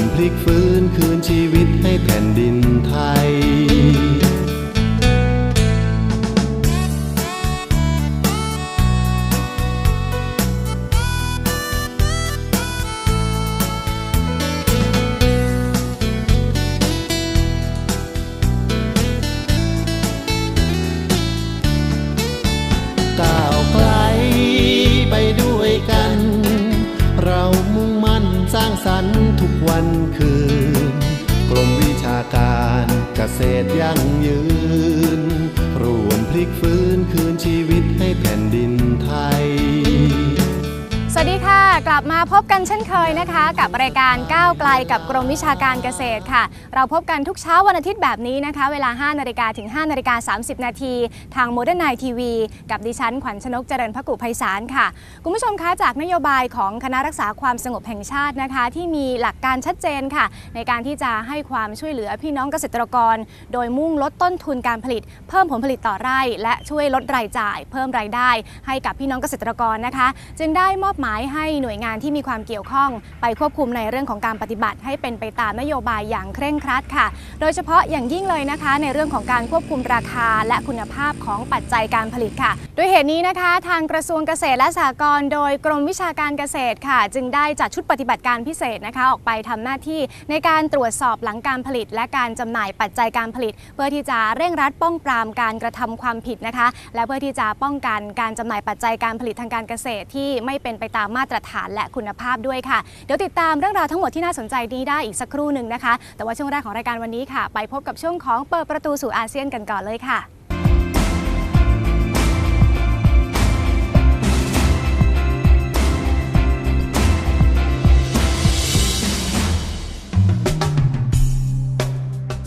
ม ลิกฟื้นคืนชีวิตให้แผ่นดินไทย เกษ มาพบกันเช่นเคยนะคะ กับรายการก้าวไกลกับกรมวิชาการเกษตรค่ะ เราพบกันทุกเช้าวันอาทิตย์แบบนี้นะคะ เวลา 5นาฬิกาถึง5นาฬิกา30 นาทีทางโมเดิร์นไนทีวีกับดิฉัน ขวัญชนกเจริญพกุไพศาลค่ะ คุณผู้ชมคะจากนโยบายของคณะรักษาความสงบแห่งชาตินะคะ ที่มีหลักการชัดเจนค่ะ ในการที่จะให้ความช่วยเหลือพี่น้องเกษตรกร โดยมุ่งลดต้นทุนการผลิต เพิ่มผลผลิตต่อไร่ และช่วยลดรายจ่าย เพิ่มรายได้ ให้กับพี่น้องเกษตรกรนะคะ จึงได้มอบหมายให้หน่วยงานที่มีความเกี่ยวข้อง ไปควบคุมในเรื่องของการปฏิบัติ ให้เป็นไปตามนโยบายอย่างเคร่งครัดค่ะ โดยเฉพาะอย่างยิ่งเลยนะคะ ในเรื่องของการควบคุมราคาและคุณภาพของปัจจัยการผลิตค่ะด้วยเหตุนี้นะคะ ทางกระทรวงเกษตรและสหกรณ์โดยกรมวิชาการเกษตรค่ะ จึงได้จัดชุดปฏิบัติการพิเศษนะคะ ออกไปทำหน้าที่ในการตรวจสอบหลังการผลิต และการจำหน่ายปัจจัยการผลิต เพื่อที่จะเร่งรัดป้องปรามการกระทำความผิดนะคะ และเพื่อที่จะป้องกันการจำหน่ายปัจจัยการผลิตทางการเกษตรที่ไม่เป็นไปตามมาตรฐานและคุณภาพด้วยค่ะ เดี๋ยวติดตามเรื่องราวทั้งหมดที่น่าสนใจนี้ได้อีกสักครู่หนึ่งนะคะ แต่ว่าช่วงแรกของรายการวันนี้ค่ะ ไปพบกับช่วงของเปิดประตูสู่อาเซียนกันก่อนเลยค่ะ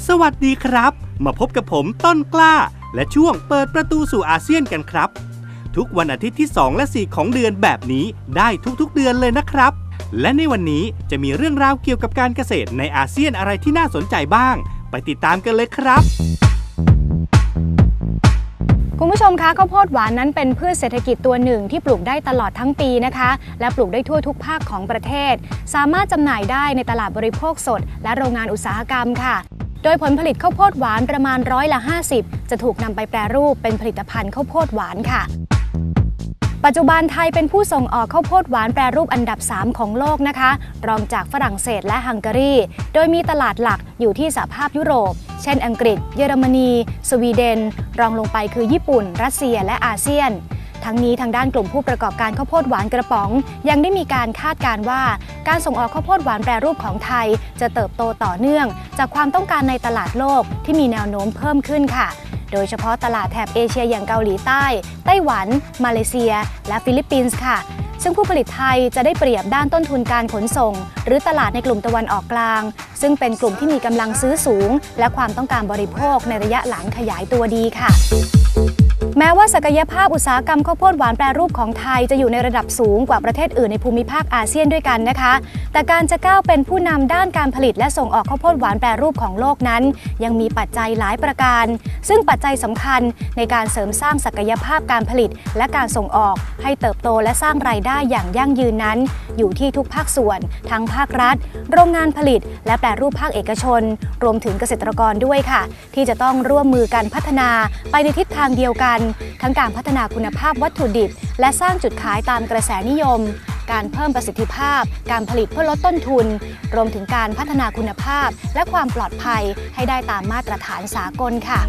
สวัสดีครับ มาพบกับผมต้นกล้า และช่วงเปิดประตูสู่อาเซียนกันครับ ทุกวันอาทิตย์ที่ 2 และ 4 ของเดือนแบบนี้ได้ทุกๆเดือนเลยนะครับ และในวันนี้จะมีเรื่องราวเกี่ยวกับการเกษตรในอาเซียนอะไรที่น่าสนใจบ้าง ไปติดตามกันเลยครับคุณผู้ชมคะข้าวโพดหวานนั้นเป็นพืชเศรษฐกิจตัวหนึ่งที่ปลูกได้ตลอดทั้งปีนะคะ และปลูกได้ทั่วทุกภาคของประเทศ สามารถจำหน่ายได้ในตลาดบริโภคสด และโรงงานอุตสาหกรรมค่ะ โดยผลผลิตข้าวโพดหวานประมาณร้อยละ 50 จะถูกนำไปแปรรูปเป็นผลิตภัณฑ์ข้าวโพดหวานค่ะ ปัจจุบันไทยเป็นผู้ส่งออกข้าวโพดหวานแปรรูปอันดับ 3 ของโลกนะคะ รองจากฝรั่งเศสและฮังการี โดยมีตลาดหลักอยู่ที่สหภาพยุโรป เช่นอังกฤษ เยอรมนี สวีเดน รองลงไปคือญี่ปุ่น รัสเซียและอาเซียนทั้งนี้ทางด้านกลุ่มผู้ประกอบการข้าวโพดหวานกระป๋อง ยังได้มีการคาดการว่า การส่งออกข้าวโพดหวานแปรรูปของไทย จะเติบโตต่อเนื่อง จากความต้องการในตลาดโลกที่มีแนวโน้มเพิ่มขึ้นค่ะ โดยเฉพาะตลาดแถบเอเชียอย่างเกาหลีใต้ ไต้หวัน มาเลเซีย และฟิลิปปินส์ค่ะ ซึ่งผู้ผลิตไทยจะได้เปรียบด้านต้นทุนการขนส่ง หรือตลาดในกลุ่มตะวันออกกลาง ซึ่งเป็นกลุ่มที่มีกำลังซื้อสูง และความต้องการบริโภคในระยะหลังขยายตัวดีค่ะ แม้ว่าศักยภาพอุตสาหกรรมข้าวโพดหวานแปรรูปของไทยจะอยู่ในระดับสูงกว่าประเทศอื่นในภูมิภาคอาเซียนด้วยกันนะคะ แต่การจะก้าวเป็นผู้นำด้านการผลิตและส่งออกข้าวโพดหวานแปรรูปของโลกนั้น ยังมีปัจจัยหลายประการ ซึ่งปัจจัยสำคัญในการเสริมสร้างศักยภาพการผลิต และการส่งออกให้เติบโตและสร้างรายได้อย่างยั่งยืนนั้น อยู่ที่ทุกภาคส่วน ทั้งภาครัฐ โรงงานผลิต และแปรรูปภาคเอกชน รวมถึงเกษตรกรด้วยค่ะ ที่จะต้องร่วมมือกันพัฒนาไปในทิศทางเดียวกันทั้งการพัฒนาคุณภาพวัตถุดิบ และสร้างจุดขายตามกระแสนิยม การเพิ่มประสิทธิภาพ การผลิตเพื่อลดต้นทุน รวมถึงการพัฒนาคุณภาพ และความปลอดภัยให้ได้ตามมาตรฐานสากลค่ะ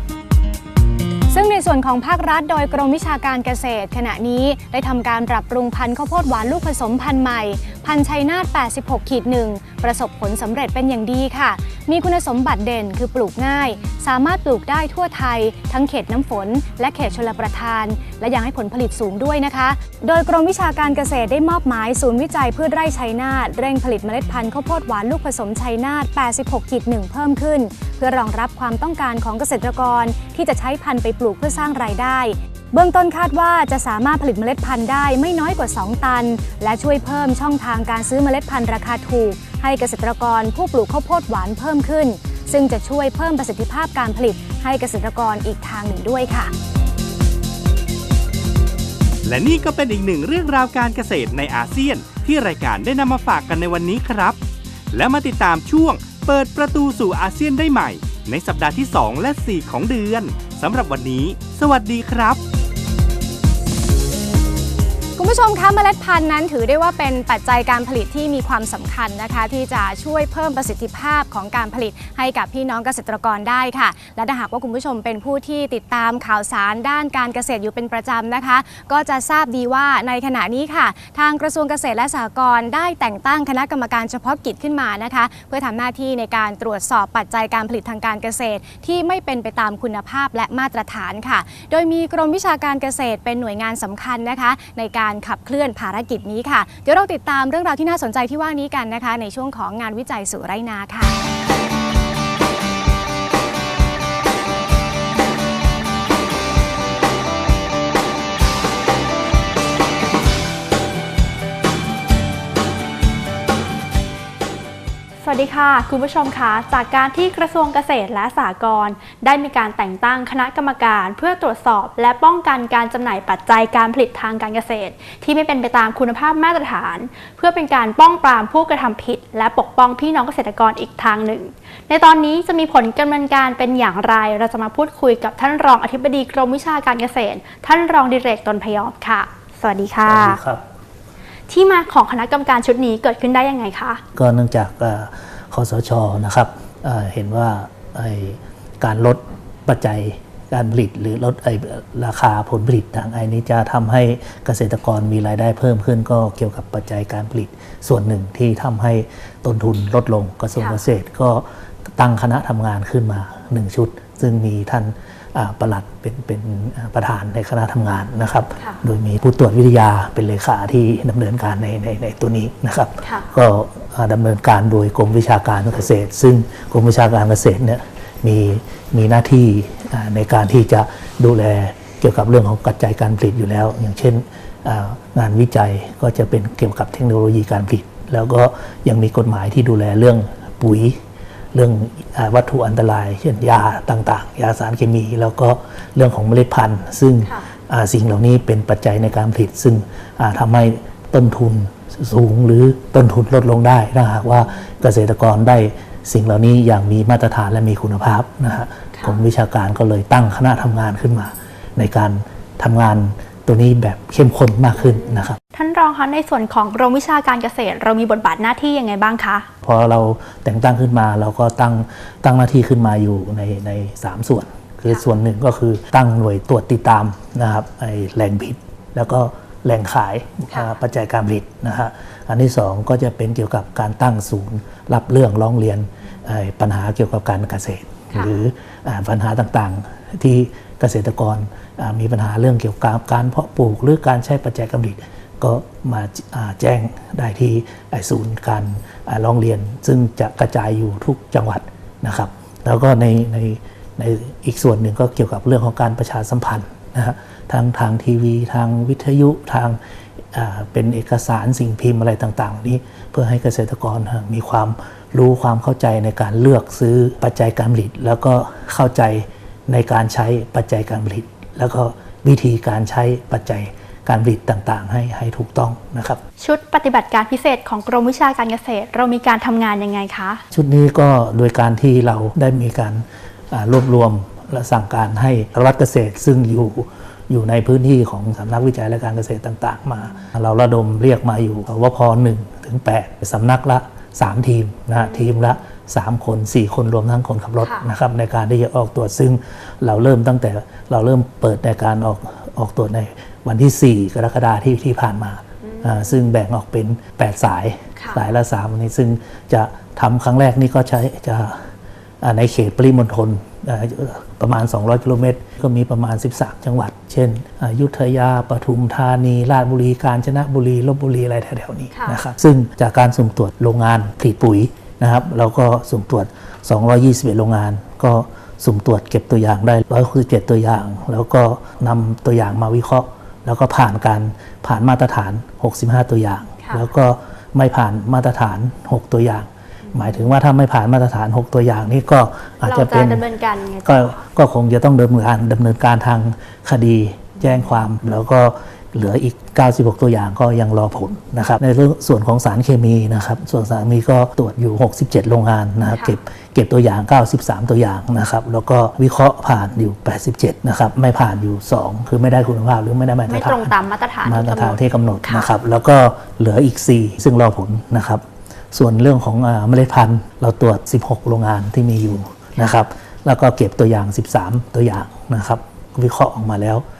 ซึ่งในส่วนของภาครัฐโดยกรมวิชาการเกษตร ขณะนี้ได้ทำการปรับปรุงพันธุ์ข้าวโพดหวานลูกผสมพันธุ์ใหม่ พันธุ์ชัยนาท86ขีดหนึ่ง ประสบผลสำเร็จเป็นอย่างดีค่ะ มีคุณสมบัติเด่นคือปลูกง่าย สามารถปลูกได้ทั่วไทย ทั้งเขตน้ำฝน และเขตชลประทาน และยังให้ผลผลิตสูงด้วยนะคะ โดยกรมวิชาการเกษตรได้มอบหมายศูนย์วิจัยพืชไร่ชัยนาทเร่งผลิตเมล็ดพันธุ์ข้าวโพดหวานลูกผสมชัยนาท86ขีด1เพิ่มขึ้น เพื่อรองรับความต้องการของเกษตรกร ที่จะใช้พันธุ์ไปปลูกเพื่อสร้างรายได้เบื้องต้นคาดว่าจะสามารถผลิตเมล็ดพันธุ์ได้ไม่น้อยกว่า 2 ตัน และช่วยเพิ่มช่องทางการซื้อเมล็ดพันธุ์ราคาถูก ให้เกษตรกรผู้ปลูกข้าวโพดหวานเพิ่มขึ้น ซึ่งจะช่วยเพิ่มประสิทธิภาพการผลิตให้เกษตรกรอีกทางหนึ่งด้วยค่ะ และนี่ก็เป็นอีกหนึ่งเรื่องราวการเกษตรในอาเซียน ที่รายการได้นำมาฝากกันในวันนี้ครับ และมาติดตามช่วง เปิดประตูสู่อาเซียนได้ใหม่ ในสัปดาห์ที่ 2 และ 4 ของเดือนสำหรับวันนี้ สวัสดีครับ คุณผู้ชมคะเมล็ดพันธุ์นั้นถือได้ว่าเป็นปัจจัยการผลิตที่มีความสำคัญนะคะ ที่จะช่วยเพิ่มประสิทธิภาพของการผลิตให้กับพี่น้องเกษตรกรได้ค่ะ และถ้าหากว่าคุณผู้ชมเป็นผู้ที่ติดตามข่าวสารด้านการเกษตรอยู่เป็นประจำนะคะ ก็จะทราบดีว่าในขณะนี้ค่ะ ทางกระทรวงเกษตรและสหกรณ์ได้แต่งตั้งคณะกรรมการเฉพาะกิจขึ้นมานะคะ เพื่อทำหน้าที่ในการตรวจสอบปัจจัยการผลิตทางการเกษตร ที่ไม่เป็นไปตามคุณภาพและมาตรฐานค่ะ โดยมีกรมวิชาการเกษตรเป็นหน่วยงานสำคัญนะคะ ในการขับเคลื่อนภารกิจนี้ค่ะ เดี๋ยวเราติดตามเรื่องราวที่น่าสนใจที่ว่านี้กันนะคะ ในช่วงของงานวิจัยสู่ไรนาค่ะ สวัสดีค่ะ คุณผู้ชมคะจากการที่กระทรวงเกษตรและสหกรณ์ได้มีการแต่งตั้งคณะกรรมการเพื่อตรวจสอบ และป้องกันการจำหน่ายปัจจัยการผลิตทางการเกษตร ที่ไม่เป็นไปตามคุณภาพมาตรฐาน เพื่อเป็นการป้องปรามผู้กระทำผิด และปกป้องพี่น้องเกษตรกรอีกทางหนึ่ง ในตอนนี้จะมีผลกำเนินการเป็นอย่างไร เราจะมาพูดคุยกับท่านรองอธิบดีกรมวิชาการเกษตร ท่านรองดิเรกตนพยอมค่ะ สวัสดีค่ะสวัสดีครับ ที่มาของคณะกรรมการชุดนี้เกิดขึ้นได้ยังไงคะ ก็เนื่องจากคอสชนะครับเเห็นว่าการลดปัจจัยการผลิตหรือลดอราคาผลผลิตทางไอ้นี้จะทำให้เกษตรกรมีรายได้เพิ่มขึ้น ก็เกี่ยวกับปัจจัยการผลิตส่วนหนึ่งที่ทำให้ต้นทุนลดลงกระทรวงเกษตรก็ตั้งคณะทำงานขึ้นมา 1 ชุด ซึ่งมีท่าน ประหลัดเป็นเป็นอ่าประธานในคณะทำงานนะครับค่ะโดยมีผู้ตรวจวิทยาเป็นเลขาที่ดำเนินการในในในตัวนี้นะครับค่ะก็อ่าดำเนินการโดยกรมวิชาการเกษตร ซึ่งกรมวิชาการเกษตรเนี่ยมีมีหน้าที่อ่าในการที่จะดูแลเกี่ยวกับเรื่องของปัจจัยการผลิตอยู่แล้ว อย่างเช่นอ่างานวิจัยก็จะเป็นเกี่ยวกับเทคโนโลยีการผลิต แล้วก็ยังมีกฎหมายที่ดูแลเรื่องปุ๋ย เรื่องอาวัตถุอันตราย เช่นยาต่างๆ ยาสารเคมี แล้วก็เรื่องของเมล็ดพันธุ์ ซึ่งค่ะอ่าสิ่งเหล่านี้เป็นปัจจัยในการผลิต ซึ่งอ่าทำให้ต้นทุนสูงหรือต้นทุนลดลงได้ถ้าหากว่าเกษตรกรได้สิ่งเหล่านี้อย่างมีมาตรฐานและมีคุณภาพนะฮะค่ะกรมวิชาการก็เลยตั้งคณะทำงานขึ้นมา ในการทำงาน ตัวนี้แบบเข้มข้นมากขึ้นนะครับท่านรองคะในส่วนของกรมวิชาการเกษตร เรามีบทบาทหน้าที่ยังไงบ้างคะพอเราแต่งตั้งขึ้นมาเราก็ตั้งตั้งหน้าที่ขึ้นมาอยู่ในในสามส่วน คือส่วนหนึ่งก็คือตั้งหน่วยตรวจติดตามนะครับไอแหล่งผลิตแล้วก็แหล่งขายค่ะอ่าปัจจัยการผลิตนะฮะอันที่สองก็จะเป็นเกี่ยวกับการตั้งศูนย์รับเรื่องร้องเรียนไอ้ปัญหาเกี่ยวกับการเกษตรค่ะหรืออาปัญหาต่างๆที่ เกษตรกรมีปัญหาเรื่องเกี่ยวกับการเพาะปลูก หรือการใช้ปัจจัยการผลิตก็มาแจ้งได้ที่ศูนย์การร้องเรียน ซึ่งจะกระจายอยู่ทุกจังหวัดนะครับ แล้วก็ในในในอีกส่วนหนึ่งก็เกี่ยวกับเรื่องของการประชาสัมพันธ์นะฮะทั้งทางทีวี ทางวิทยุทางเป็นเอกสารสิ่งพิมพ์อะไรต่างๆ นี้เพื่อให้เกษตรกรมีความรู้ความเข้าใจในการเลือกซื้อปัจจัยการผลิต แล้วก็เข้าใจ ในการใช้ปัจจัยการผลิต แล้วก็วิธีการใช้ปัจจัยการผลิตต่างๆ ให้ให้ถูกต้องนะครับ ชุดปฏิบัติการพิเศษของกรมวิชาการเกษตร เรามีการทำงานยังไงคะ ชุดนี้ก็โดยการที่เราได้มีการอ่ารวบรวมและสั่งการให้รัฐเกษตรซึ่งอยู่อยู่ในพื้นที่ของสำนักวิจัยและการเกษตรต่าง ๆ มา เราระดมเรียกมาอยู่วพ1ถึง8สำนักละ 3 ทีมนะฮะทีมละ 3 คน 4 คนรวมทั้งคนขับรถค่ะนะครับในการที่จะออกตรวจซึ่งเราเริ่มตั้งแต่เราเริ่มเปิดในการออกออกตรวจในวันที่ 4 กรกฎาคมที่ที่ผ่านมาอ่าซึ่งแบ่งออกเป็น 8 สายค่ะสายละ3อันนี้ซึ่งจะทำครั้งแรกนี่ก็ใช้จะอ่าในเขตปริมณฑลอ่าประมาณ 200 กิโลเมตร ก็มีประมาณ 13 จังหวัด เช่นอยุธยา ปทุมธานี ราชบุรี กาญจนบุรี ลบบุรี อะไรแถวๆนี้ค่ะนะครับ ซึ่งจากการสุ่มตรวจโรงงานผลิตปุ๋ย นะครับ เราก็สุ่มตรวจ 221 โรงงาน ก็สุ่มตรวจเก็บตัวอย่างได้ 167 ตัวอย่าง แล้วก็นำตัวอย่างมาวิเคราะห์ แล้วก็ผ่านการผ่านมาตรฐาน 65 ตัวอย่างค่ะแล้วก็ไม่ผ่านมาตรฐาน 6 ตัวอย่าง หมายถึงว่าถ้าไม่ผ่านมาตรฐาน 6 ตัวอย่างนี่ก็อาจเราจะจะเป็นดำเนินการยังไงต่ก็อก็คงจะต้องดำเนินการดำเนินการทางคดีแจ้งความแล้วก็ เหลืออีก 96 ตัวอย่างก็ยังรอผลนะครับ ในเรื่องส่วนของสารเคมีนะครับ ส่วนสารเคมีก็ตรวจอยู่ 67 โรงงานนะครับค่ะเก็บเก็บตัวอย่าง 93 ตัวอย่างนะครับ แล้วก็วิเคราะห์ผ่านอยู่ 87 นะครับ ไม่ผ่านอยู่ 2 คือไม่ได้คุณภาพหรือไม่ได้มาตรไม่ฐานตรงตามมาตรฐานมาตรฐานที่ที่กำหนดค่ะนะครับ แล้วก็เหลืออีก 4 ซึ่งรอผลนะครับ ส่วนเรื่องของอาเมล็ดพันธุ์เราตรวจ 16 โรงงานที่มีอยู่นะครับ แล้วก็เก็บตัวอย่าง 13 ตัวอย่างนะครับ วิเคราะห์ออกมาแล้วอ่า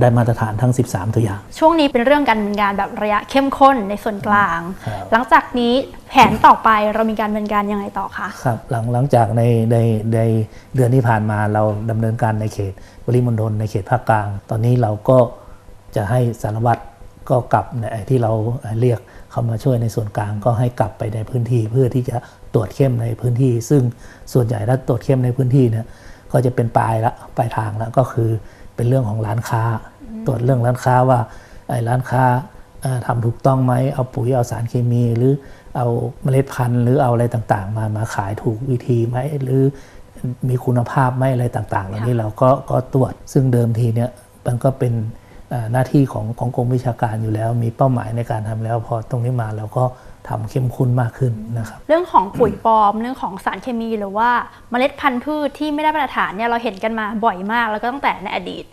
ได้มาตรฐานทั้ง 13 ตัวอย่าง ช่วงนี้เป็นเรื่องการดำเนินงานแบบระยะเข้มข้นในส่วนกลางครับหลังจากนี้แผนต่อไปเรามีการดำเนินการยังไงต่อคะครับหลังหลังจากในในในเดือนที่ผ่านมาเราดำเนินการในเขตปริมณฑลในเขตภาคกลาง ตอนนี้เราก็จะให้สารวัตรก็กลับในที่เราเรียกเขามาช่วยในส่วนกลางก็ให้กลับไปในพื้นที่ เพื่อที่จะตรวจเข้มในพื้นที่ ซึ่งส่วนใหญ่ถ้าตรวจเข้มในพื้นที่เนี่ยก็จะเป็นปลายละปลายทางแล้วก็คือ เป็นเรื่องของร้านค้า ตรวจเรื่องร้านค้าว่าไอ้ร้านค้าเอ่อทำถูกต้องไหมเอาปุ๋ยเอาสารเคมี หรือเอาเมล็ดพันธุ์หรือเอาอะไรต่างๆ มามาขายถูกวิธีไหมหรือมีคุณภาพไหมอะไรต่างๆ เหล่านี้เราก็ก็ตรวจซึ่งเดิมทีเนี่ยมันก็เป็นเอ่อหน้าที่ของของกรมวิชาการอยู่แล้ว มีเป้าหมายในการทำแล้ว พอตรงนี้มาเราก็ ทำเข้มข้นมากขึ้นนะครับเรื่องของปุ๋ยปลอมเรื่องของสารเคมีหรือว่าเมล็ดพันธุ์พืชที่ไม่ได้มาตรฐานเนี่ยเราเห็นกันมาบ่อยมาก แล้วก็ตั้งแต่ในอดีต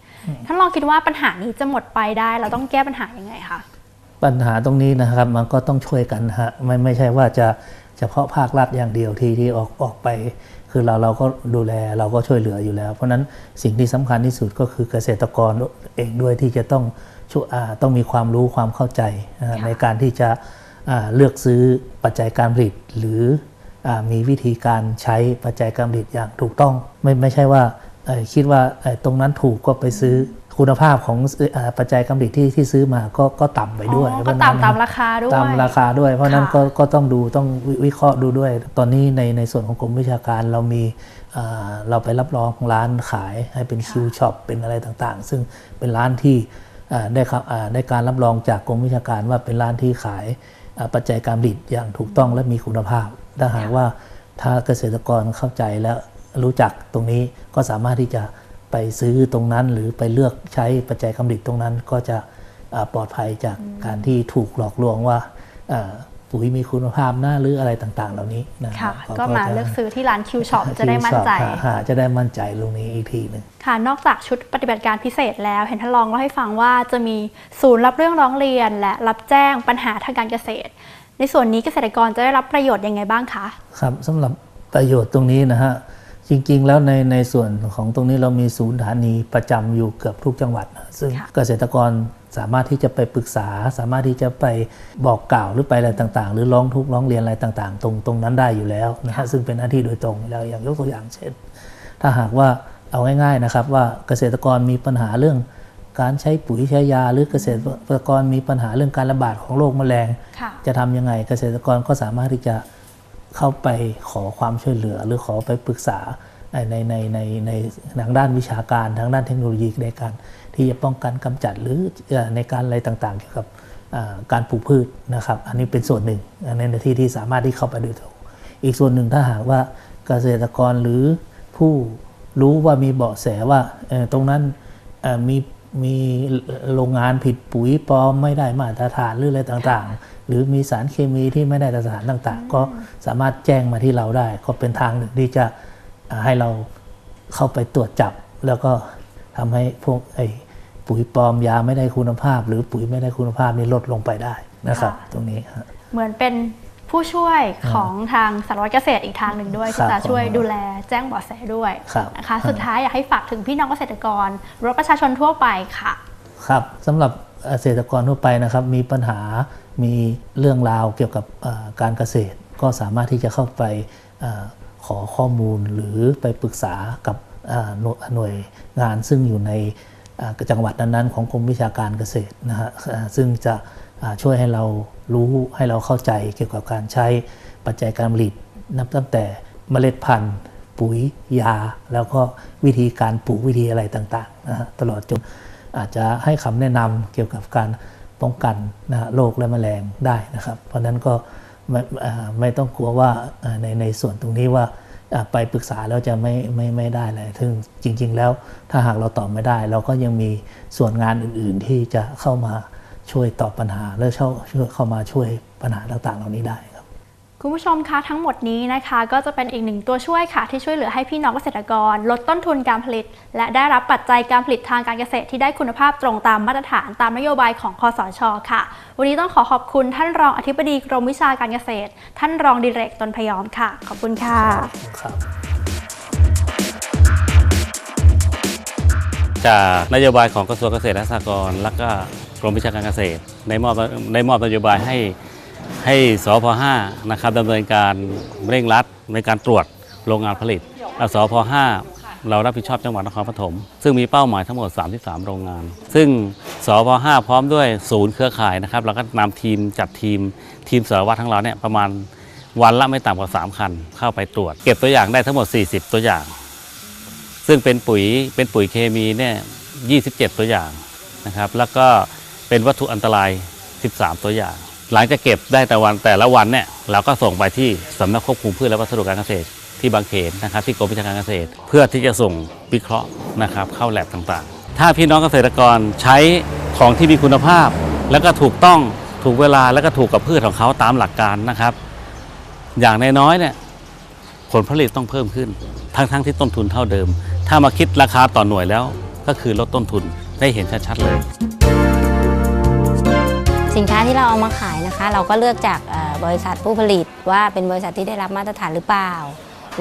ท่านลองคิดว่าปัญหานี้จะหมดไปได้ เราต้องแก้ปัญหายังไงคะปัญหาตรงนี้นะครับมันก็ต้องช่วยกันนะฮะไม่ไม่ใช่ว่าจะเฉพาะภาครัฐอย่างเดียวที่ที่ออกออกไปคือเราเราก็ดูแลเราก็ช่วยเหลืออยู่แล้ว เพราะฉะนั้นสิ่งที่สำคัญที่สุดก็คือเกษตรกรเองด้วยที่จะต้องช่วยอ่าต้องมีความรู้ความเข้าใจนะฮะค่ะในการที่จะอ่า เลือกซื้อปัจจัยการผลิตหรืออามีวิธีการใช้ปัจจัยการผลิตอย่างถูกต้อง ไม่ไม่ใช่ว่าเอ่อคิดว่าเอ่อตรงนั้นถูกก็ไปซื้อคุณภาพของอ่าปัจจัยการผลิตที่ที่ซื้อมาก็ก็ต่ำไปด้วยอ๋อเพก็ราะฉะตามนั้นตามราคาด้วยตามราคาด้วย เพราะฉะนั้นค่ะก็ก็ต้องดูต้องวิวิเคราะห์ดูด้วย ตอนนี้ในในส่วนของกรมวิชาการเรามีอ่าเราไปรับรองร้านขายให้เป็นคิวช็อปเป็นอะไรต่างๆ ซึ่งเป็นร้านที่อ่าได้ครับอ่าได้การรับรองจากกรมวิชาการว่าเป็นร้านที่ขายอ่า ปัจจัยการผลิตอย่างถูกต้องและมีคุณภาพ ถ้าหากว่าถ้าเกษตรกรเข้าใจและรู้จักตรงนี้ก็สามารถที่จะไปซื้อตรงนั้น หรือไปเลือกใช้ปัจจัยการผลิตตรงนั้นก็จะอ่าปลอดภัยจากการที่ถูกหลอกลวงว่าอ่า ปุ๋ยมีคุณภาพนะหรืออะไรต่างๆ เหล่านี้นะค่ะขก็มาจะเลือกซื้อที่ร้านคิวช็อปจะได้มั่นใจหาหาจะได้มั่นใจตรงนี้อีกทีหนึ่งค่ะนอกจากชุดปฏิบัติการพิเศษแล้ว เห็นท่านรองเล่าให้ฟังว่าจะมีศูนย์รับเรื่องร้องเรียน และรับแจ้งปัญหาทางการเกษตร ในส่วนนี้เกษตรกรจะได้รับประโยชน์ยังไงบ้างคะครับสำหรับประโยชน์ตรงนี้นะฮะจริง ๆ แล้วในในส่วนของตรงนี้เรามีศูนย์ฐานีประจำอยู่เกือบทุกจังหวัดนะซึ่งค่ะเกษตรกรสามารถที่จะไปปรึกษา สามารถที่จะไปบอกกล่าวหรือไปอะไรต่างๆ หรือร้องทุกข์ร้องเรียนอะไรต่างๆ ตรงตรงนั้นได้อยู่แล้วนะฮะซึ่งเป็นหน้าที่โดยตรงแล้วอย่างยกตัวอย่างเช่น ถ้าหากว่าเอาง่าย ๆนะครับ ว่าเกษตรกรมีปัญหาเรื่องการใช้ปุ๋ยใช้ยา หรือเกษตรกรมีปัญหาเรื่องการระบาดของโรคแมลงค่ะจะทำยังไงเกษตรกรก็สามารถที่จะเข้าไปขอความช่วยเหลือ หรือขอไปปรึกษา ในในในในในทางด้านวิชาการทางด้านเทคโนโลยีในการที่จะป้องกันกำจัดหรือในการอะไรต่างๆเกี่ยวกับการปลูกพืชนะครับ อันนี้เป็นส่วนหนึ่งในในที่ที่สามารถที่เข้าไปดยตรงอีกส่วนหนึ่งถ้าหากว่าเกษตรกรหรือผู้รู้ว่ามีเบาะแสว่าตรงนั้นมีมีโรงงานผิดปุ๋ยปลอมไม่ได้มาตรฐานหรืออะไรต่างๆ หรือมีสารเคมีที่ไม่ได้มาตรฐานต่าง ๆ ก็สามารถแจ้งมาที่เราได้ ก็เป็นทางหนึ่งที่จะ ให้เราเข้าไปตรวจจับ แล้วก็ทำให้พวกไอ้ปุ๋ยปลอมยาไม่ได้คุณภาพ หรือปุ๋ยไม่ได้คุณภาพนี่ลดลงไปได้นะครับค่ะตรงนี้ฮะเหมือนเป็นผู้ช่วยของทางสารวัตรเกษตรอีกทางหนึ่งด้วยครัที่บจะช่วยผมดูแลแจ้งเบาะแสด้วยครับนะคะ สุดท้ายอยากให้ฝากถึงพี่น้องเกษตรกรหรือว่าประชาชนทั่วไปค่ะ ครับสำหรับเกษตรกรทั่วไปนะครับ มีปัญหามีเรื่องราวเกี่ยวกับเอ่อการเกษตร ก็สามารถที่จะเข้าไปเออ ขอข้อมูลหรือไปปรึกษากับหน่วยหน่วยงานซึ่งอยู่ในจังหวัดนั้นๆของกรมวิชาการเกษตรนะฮะซึ่งจะช่วยให้เรารู้ให้เราเข้าใจเกี่ยวกับการใช้ปัจจัยการผลิตนับตั้งแต่เมล็ดพันธุ์ ปุ๋ยยา แล้วก็วิธีการปลูกวิธีอะไรต่างๆนะฮะตลอดจนอาจจะให้คำแนะนำเกี่ยวกับการป้องกันนะฮะโรคและแมลงได้นะครับ เพราะฉะนั้นก็ ไม่ไม่ต้องกลัวว่าในในส่วนตรงนี้ว่าไปปรึกษาแล้วจะไม่ไม่ไม่ได้เลยซึ่งจริง ๆ แล้วถ้าหากเราตอบไม่ได้ เราก็ยังมีส่วนงานอื่น ๆ ที่จะเข้ามาช่วยตอบปัญหาและเข้าช่วยเข้ามาช่วยปัญหาต่าง ๆ เหล่านี้ได้ คุณผู้ชมคะทั้งหมดนี้นะคะ ก็จะเป็นอีกหนึ่งตัวช่วยค่ะ ที่ช่วยเหลือให้พี่น้องเกษตรกร ลดต้นทุนการผลิต และได้รับปัจจัยการผลิตทางการเกษตรที่ได้คุณภาพตรงตามมาตรฐานตามนโยบายของคอสชค่ะ วันนี้ต้องขอขอบคุณท่านรองอธิบดีกรมวิชาการเกษตร ท่านรองดิเรกตนพยอมค่ะ ขอบคุณค่ะครับจากนโยบายของกระทรวงเกษตรและสหกรณ์และก็กรมวิชาการเกษตร ได้มอบได้มอบนโยบายให้ ให้สพ5นะครับดำเนินการเร่งรัดในการตรวจโรงงานผลิตแล้วสพ5เรารับผิดชอบจังหวัดนครปฐมซึ่งมีเป้าหมายทั้งหมด 33 โรงงาน ซึ่งสพ5พร้อมด้วยศูนย์เครือข่ายนะครับเราก็นำทีมจัดทีมทีมสารวัตรทั้งเราเนี่ยประมาณวันละไม่ต่ำกว่า 3 คัน เข้าไปตรวจ เก็บตัวอย่างได้ทั้งหมด 40 ตัวอย่าง ซึ่งเป็นปุ๋ยเป็นปุ๋ยเคมีเนี่ย27 ตัวอย่างนะครับแล้วก็เป็นวัตถุอันตราย 13 ตัวอย่าง หลังจากเก็บได้แต่วันแต่ละวันเนี่ยเราก็ส่งไปที่สำนักควบคุมพืชและวัสดุการเกษตรที่บางเขนนะครับที่กรมวิชาการเกษตร เพื่อที่จะส่งวิเคราะห์นะครับเข้าแลบต่างๆ ถ้าพี่น้องเกษตรกรใช้ของที่มีคุณภาพ แล้วก็ถูกต้องถูกเวลาแล้วก็ถูกกับพืชของเขาตามหลักการนะครับ อย่างน้อยๆเนี่ยผลผลิตต้องเพิ่มขึ้น ทั้งๆที่ต้นทุนเท่าเดิม ถ้ามาคิดราคาต่อหน่วยแล้ว ก็คือลดต้นทุนได้เห็นชัดๆเลย สินค้าที่เราเอามาขายนะคะ เราก็เลือกจากบริษัทผู้ผลิตว่าเป็นบริษัทที่ได้รับมาตรฐานหรือเปล่า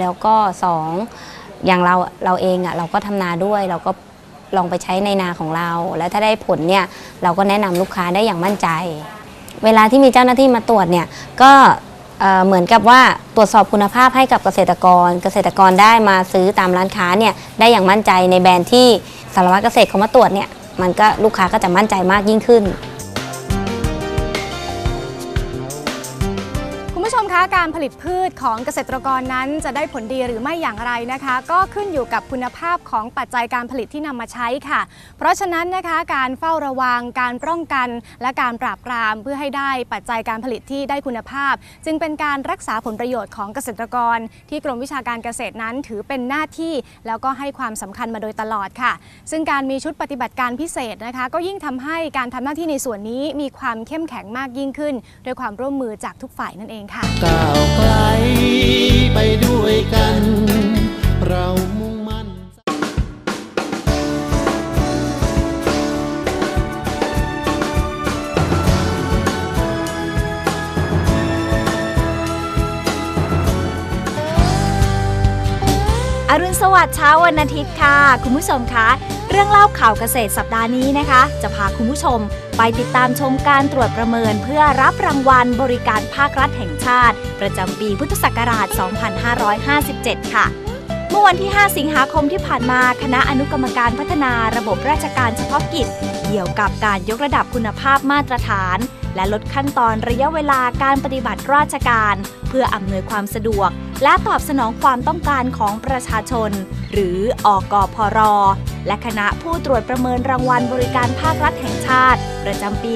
แล้วก็สองอย่างเราเราเองอะเราก็ทำนาด้วยเราก็ลองไปใช้ในนาของเรา แล้วถ้าได้ผลเนี่ยเราก็แนะนำลูกค้าได้อย่างมั่นใจ เวลาที่มีเจ้าหน้าที่มาตรวจเนี่ยก็เหมือนกับว่าตรวจสอบคุณภาพให้กับเกษตรกร เกษตรกรได้มาซื้อตามร้านค้าเนี่ยได้อย่างมั่นใจในแบรนด์ที่สารวัตรเกษตรเขามาตรวจเนี่ยมันก็ลูกค้าก็จะมั่นใจมากยิ่งขึ้น ผู้ชม คะการผลิตพืชของเกษตรกรนั้นจะได้ผลดีหรือไม่อย่างไรนะคะ ก็ขึ้นอยู่กับคุณภาพของปัจจัยการผลิตที่นำมาใช้ค่ะ เพราะฉะนั้นนะคะการเฝ้าระวังการป้องกัน และการปราบปรามเพื่อให้ได้ปัจจัยการผลิตที่ได้คุณภาพ จึงเป็นการรักษาผลประโยชน์ของเกษตรกร ที่กรมวิชาการเกษตรนั้นถือเป็นหน้าที่ แล้วก็ให้ความสำคัญมาโดยตลอดค่ะ ซึ่งการมีชุดปฏิบัติการพิเศษนะคะ ก็ยิ่งทำให้การทำหน้าที่ในส่วนนี้มีความเข้มแข็งมากยิ่งขึ้นด้วยความร่วมมือจากทุกฝ่ายนั่นเองค่ะก้าวไกลไปด้วยกัน เรามุ่งมั่น อรุณสวัสดิ์เช้าวันอาทิตย์ค่ะ คุณผู้ชมคะ เรื่องเล่าข่าวเกษตรสัปดาห์นี้นะคะ จะพาคุณผู้ชม ไปติดตามชมการตรวจประเมินเพื่อรับรางวัลบริการภาครัฐแห่งชาติ ประจำปีพุทธศักราช 2557 ค่ะ เมื่อวันที่ 5 สิงหาคมที่ผ่านมาคณะอนุกรรมการพัฒนาระบบราชการเฉพาะกิจ เกี่ยวกับการยกระดับคุณภาพมาตรฐาน และลดขั้นตอนระยะเวลาการปฏิบัติราชการ เพื่ออำนวยความสะดวก และตอบสนองความต้องการของประชาชน หรืออกพร และคณะผู้ตรวจประเมินรางวัลบริการภาครัฐแห่งชาติ ประจำปี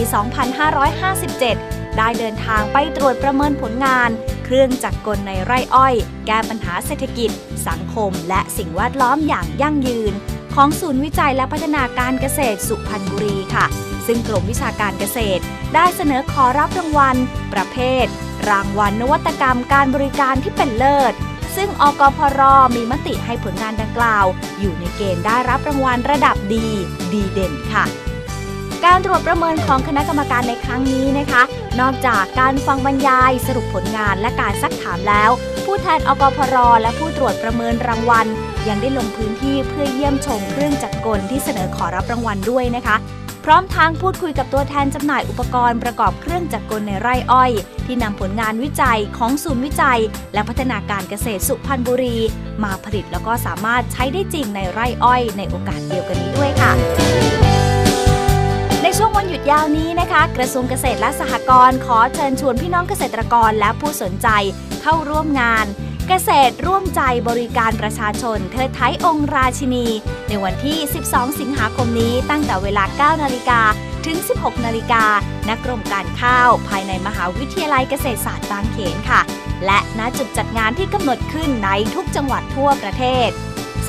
2557 ได้เดินทางไปตรวจประเมินผลงาน เครื่องจักรกลในไร่อ้อย แก้ปัญหาเศรษฐกิจ สังคม และสิ่งแวดล้อมอย่างยั่งยืน ของศูนย์วิจัยและพัฒนาการเกษตรสุพรรณบุรีค่ะ ซึ่งกรมวิชาการเกษตร ได้เสนอขอรับรางวัล ประเภท รางวัลนวัตกรรมการบริการที่เป็นเลิศ ซึ่งอกพรมีมติให้ผลงานดังกล่าว อยู่ในเกณฑ์ได้รับรางวัลระดับดี ดีเด่นค่ะการตรวจประเมินของคณะกรรมการในครั้งนี้นะคะ นอกจากการฟังบรรยาย สรุปผลงานและการซักถามแล้ว ผู้แทนอกพรและผู้ตรวจประเมินรางวัล ยังได้ลงพื้นที่เพื่อเยี่ยมชมเครื่องจักรกลที่เสนอขอรับรางวัลด้วยนะคะ พร้อมทางพูดคุยกับตัวแทนจำหน่ายอุปกรณ์ประกอบเครื่องจักรกลในไร่อ้อย ที่นำผลงานวิจัยของศูนย์วิจัย และพัฒนาการเกษตรสุพรรณบุรี มาผลิตแล้วก็สามารถใช้ได้จริงในไร่อ้อย ในโอกาสเดียวกันนี้ด้วยค่ะในช่วงวันหยุดยาวนี้นะคะ กระทรวงเกษตรและสหกรณ์ขอเชิญชวนพี่น้องเกษตรกรและผู้สนใจเข้าร่วมงาน เกษตรร่วมใจบริการประชาชน เทิดไทยองค์ราชินี ในวันที่ 12 สิงหาคมนี้ตั้งแต่เวลา 9 นาฬิกาถึง 16 นาฬิกาณกรมการข้าว ภายในมหาวิทยาลัยเกษตรศาสตร์บางเขนค่ะ และณจุดจัดงานที่กำหนดขึ้นในทุกจังหวัดทั่วประเทศ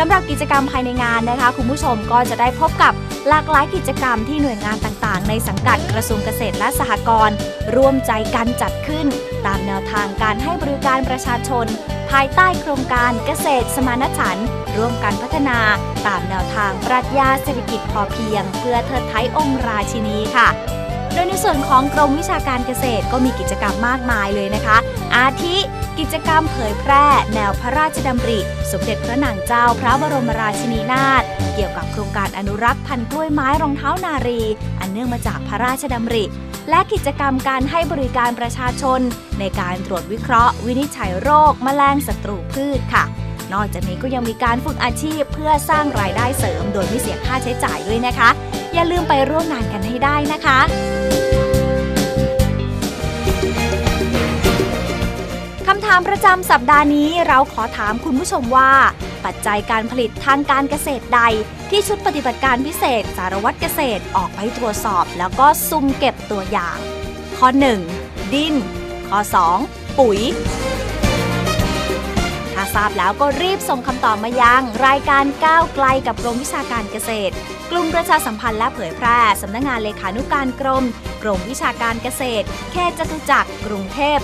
สำหรับกิจกรรมภายในงานนะคะ คุณผู้ชมก็จะได้พบกับหลากหลายกิจกรรมที่หน่วยงานต่างๆ ในสังกัดกระทรวงเกษตรและสหกรณ์ร่วมใจกันจัดขึ้น ตามแนวทางการให้บริการประชาชน ภายใต้โครงการเกษตรสมานฉันท์ร่วมกันพัฒนา ตามแนวทางปรัชญาเศรษฐกิจพอเพียง เพื่อเทิดไทยองค์ราชินีค่ะ โดยในส่วนของกรมวิชาการเกษตรก็มีกิจกรรมมากมายเลยนะคะ อาทิกิจกรรมเผยแพร่ แนวพระราชดำริ สมเด็จพระนางเจ้าพระบรมราชินีนาถเกี่ยวกับโครงการอนุรักษ์พันธุ์กล้วยไม้รองเท้านารี อันเนื่องมาจากพระราชดำริ และกิจกรรมการให้บริการประชาชน ในการตรวจวิเคราะห์ วินิจฉัยโรค แมลงศัตรูพืชค่ะ นอกจากนี้ก็ยังมีการฝึกอาชีพเพื่อสร้างรายได้เสริม โดยไม่เสียค่าใช้จ่ายด้วยนะคะ อย่าลืมไปร่วมงานกันให้ได้นะคะคำถามประจำสัปดาห์นี้เราขอถามคุณผู้ชมว่า ปัจจัยการผลิตทางการเกษตรใด ที่ชุดปฏิบัติการพิเศษ สารวัตรเกษตรออกไปตรวจสอบ แล้วก็ซุ่มเก็บตัวอย่าง ข้อ 1. ดินข้อ 2. ปุ๋ย ราบแล้วก็รีบส่งคำตอบมายังรายการก้าวไกลกับกรมวิชาการเกษตร กลุ่มประชาสัมพันธ์และเผยแพร่สำนักงานเลขานุการกรม กรมวิชาการเกษตรเขตจตุจักรกรุงเทพ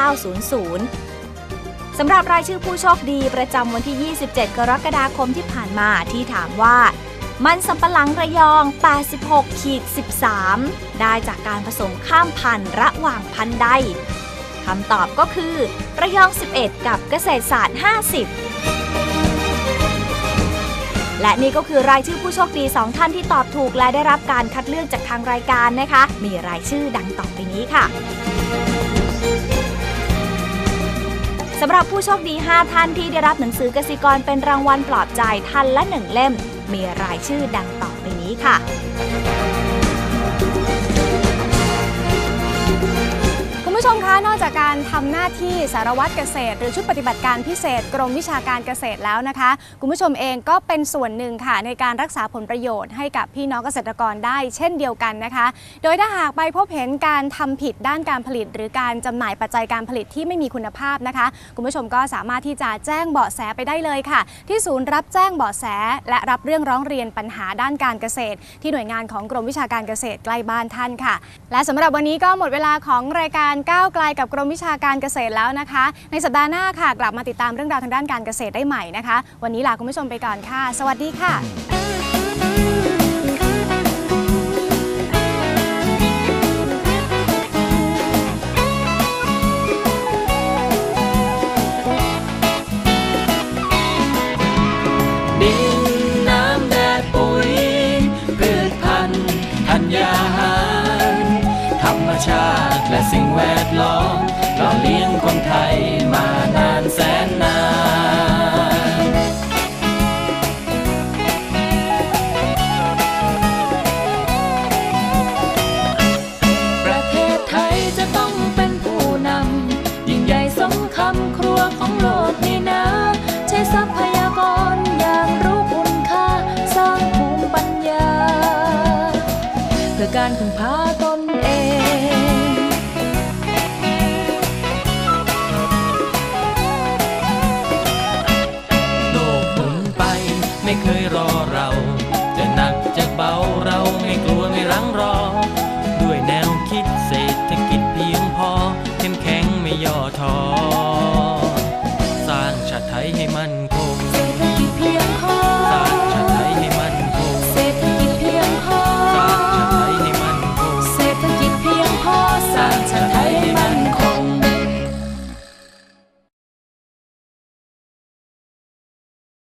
10900สำหรับรายชื่อผู้โชคดีประจำวันที่ 27 กรกฎาคมที่ผ่านมาที่ถามว่า มันสำปะหลังระยอง 86ขีด13 ได้จากการผสมข้ามพันธุ์ระหว่างพันธุ์ใด คำตอบก็คือ ระยอง 11 กับเกษตรศาสตร์ 50 และนี่ก็คือรายชื่อผู้โชคดี 2 ท่านที่ตอบถูกและได้รับการคัดเลือกจากทางรายการนะคะ มีรายชื่อดังต่อไปนี้ค่ะสำหรับผู้โชคดี 5 ท่านที่ได้รับหนังสือกสิกรเป็นรางวัลปลอบใจท่านละ1เล่ม มีรายชื่อดังต่อไปนี้ค่ะ ผู้ชมคะนอกจากการทำหน้าที่สารวัตรเกษตร หรือชุดปฏิบัติการพิเศษ กรมวิชาการเกษตรแล้วนะคะ คุณผู้ชมเองก็เป็นส่วนหนึ่งค่ะในการรักษาผลประโยชน์ให้กับพี่น้องเกษตรกรได้ เช่นเดียวกันนะคะ โดยถ้าหากไปพบเห็นการทำผิดด้านการผลิต หรือการจำหน่ายปัจจัยการผลิตที่ไม่มีคุณภาพนะคะ คุณผู้ชมก็สามารถที่จะแจ้งเบาะแสไปได้เลยค่ะ ที่ศูนย์รับแจ้งเบาะแส และรับเรื่องร้องเรียนปัญหาด้านการเกษตร ที่หน่วยงานของกรมวิชาการเกษตรใกล้บ้านท่านค่ะ และสำหรับวันนี้ก็หมดเวลาของรายการก้าวไกลกับกรมวิชาการเกษตรแล้วนะคะ ในสัปดาห์หน้าค่ะ กลับมาติดตามเรื่องราวทางด้านการเกษตรได้ใหม่นะคะ วันนี้ลาคุณผู้ชมไปก่อนค่ะ สวัสดีค่ะ สิ่งแวดล้อมเราเลี้ยงคนไทยมานานแสน